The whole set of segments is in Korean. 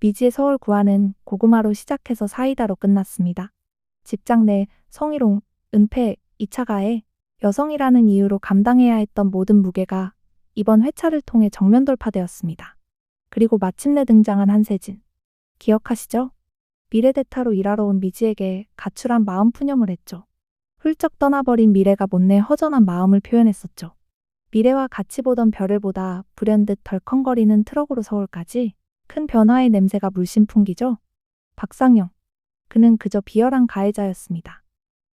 미지의 서울 구하는 고구마로 시작해서 사이다로 끝났습니다. 직장 내 성희롱, 은폐, 2차 가해, 여성이라는 이유로 감당해야 했던 모든 무게가 이번 회차를 통해 정면 돌파되었습니다. 그리고 마침내 등장한 한세진. 기억하시죠? 미래대타로 일하러 온 미지에게 가출한 마음 푸념을 했죠. 훌쩍 떠나버린 미래가 못내 허전한 마음을 표현했었죠. 미래와 같이 보던 별을 보다 불현듯 덜컹거리는 트럭으로 서울까지 큰 변화의 냄새가 물씬 풍기죠. 박상영. 그는 그저 비열한 가해자였습니다.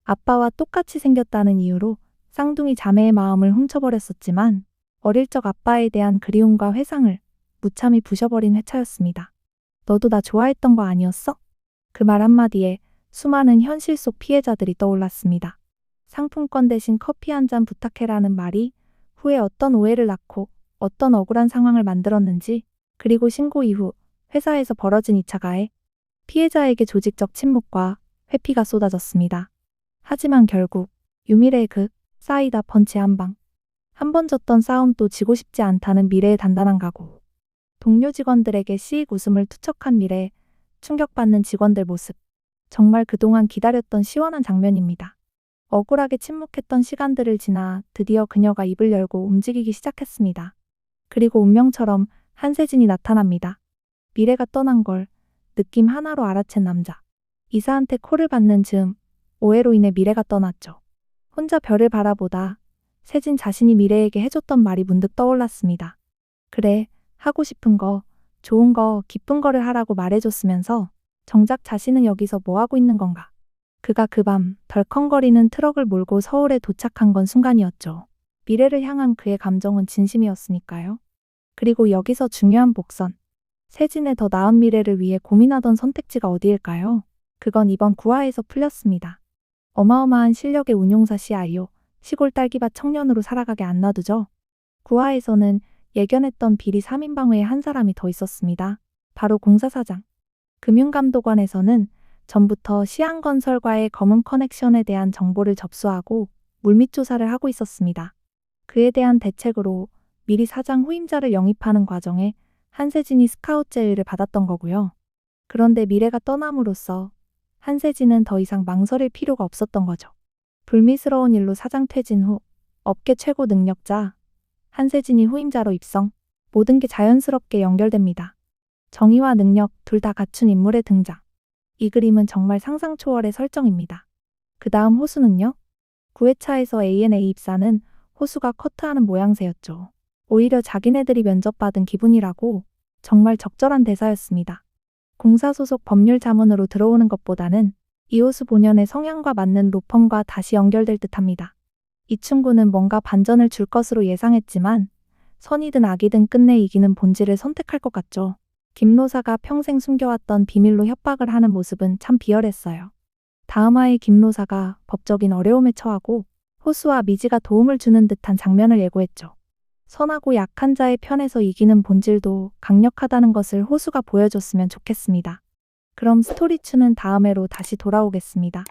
아빠와 똑같이 생겼다는 이유로 쌍둥이 자매의 마음을 훔쳐버렸었지만 어릴 적 아빠에 대한 그리움과 회상을 무참히 부셔버린 회차였습니다. 너도 나 좋아했던 거 아니었어? 그 말 한마디에 수많은 현실 속 피해자들이 떠올랐습니다. 상품권 대신 커피 한 잔 부탁해라는 말이 후에 어떤 오해를 낳고 어떤 억울한 상황을 만들었는지 그리고 신고 이후 회사에서 벌어진 2차 가해 피해자에게 조직적 침묵과 회피가 쏟아졌습니다. 하지만 결국 유미래의 그 사이다 펀치 한 방. 한 번 졌던 싸움 또 지고 싶지 않다는 미래의 단단한 각오. 동료 직원들에게 시익 웃음을 투척한 미래, 충격받는 직원들 모습. 정말 그동안 기다렸던 시원한 장면입니다. 억울하게 침묵했던 시간들을 지나 드디어 그녀가 입을 열고 움직이기 시작했습니다. 그리고 운명처럼 한세진이 나타납니다. 미래가 떠난 걸 느낌 하나로 알아챈 남자. 이사한테 콜을 받는 즈음 오해로 인해 미래가 떠났죠. 혼자 별을 바라보다 세진 자신이 미래에게 해줬던 말이 문득 떠올랐습니다. 그래, 하고 싶은 거, 좋은 거, 기쁜 거를 하라고 말해줬으면서 정작 자신은 여기서 뭐 하고 있는 건가? 그가 그 밤 덜컹거리는 트럭을 몰고 서울에 도착한 건 순간이었죠. 미래를 향한 그의 감정은 진심이었으니까요. 그리고 여기서 중요한 복선. 세진의 더 나은 미래를 위해 고민하던 선택지가 어디일까요? 그건 이번 구화에서 풀렸습니다. 어마어마한 실력의 운용사 CIO, 시골 딸기밭 청년으로 살아가게 안 놔두죠. 구화에서는 예견했던 비리 3인방회에 한 사람이 더 있었습니다. 바로 공사사장. 금융감독원에서는 전부터 시안건설과의 검은 커넥션에 대한 정보를 접수하고 물밑 조사를 하고 있었습니다. 그에 대한 대책으로 미리 사장 후임자를 영입하는 과정에 한세진이 스카웃 제의를 받았던 거고요. 그런데 미래가 떠남으로써 한세진은 더 이상 망설일 필요가 없었던 거죠. 불미스러운 일로 사장 퇴진 후 업계 최고 능력자 한세진이 후임자로 입성, 모든 게 자연스럽게 연결됩니다. 정의와 능력 둘 다 갖춘 인물의 등장. 이 그림은 정말 상상 초월의 설정입니다. 그 다음 호수는요? 9회차에서 ANA 입사는 호수가 커트하는 모양새였죠. 오히려 자기네들이 면접받은 기분이라고 정말 적절한 대사였습니다. 공사 소속 법률 자문으로 들어오는 것보다는 이호수 본연의 성향과 맞는 로펌과 다시 연결될 듯합니다. 이 친구는 뭔가 반전을 줄 것으로 예상했지만 선이든 악이든 끝내 이기는 본질을 선택할 것 같죠. 김노사가 평생 숨겨왔던 비밀로 협박을 하는 모습은 참 비열했어요. 다음화의 김노사가 법적인 어려움에 처하고 호수와 미지가 도움을 주는 듯한 장면을 예고했죠. 선하고 약한 자의 편에서 이기는 본질도 강력하다는 것을 호수가 보여줬으면 좋겠습니다. 그럼 스토리추는 다음 회로 다시 돌아오겠습니다.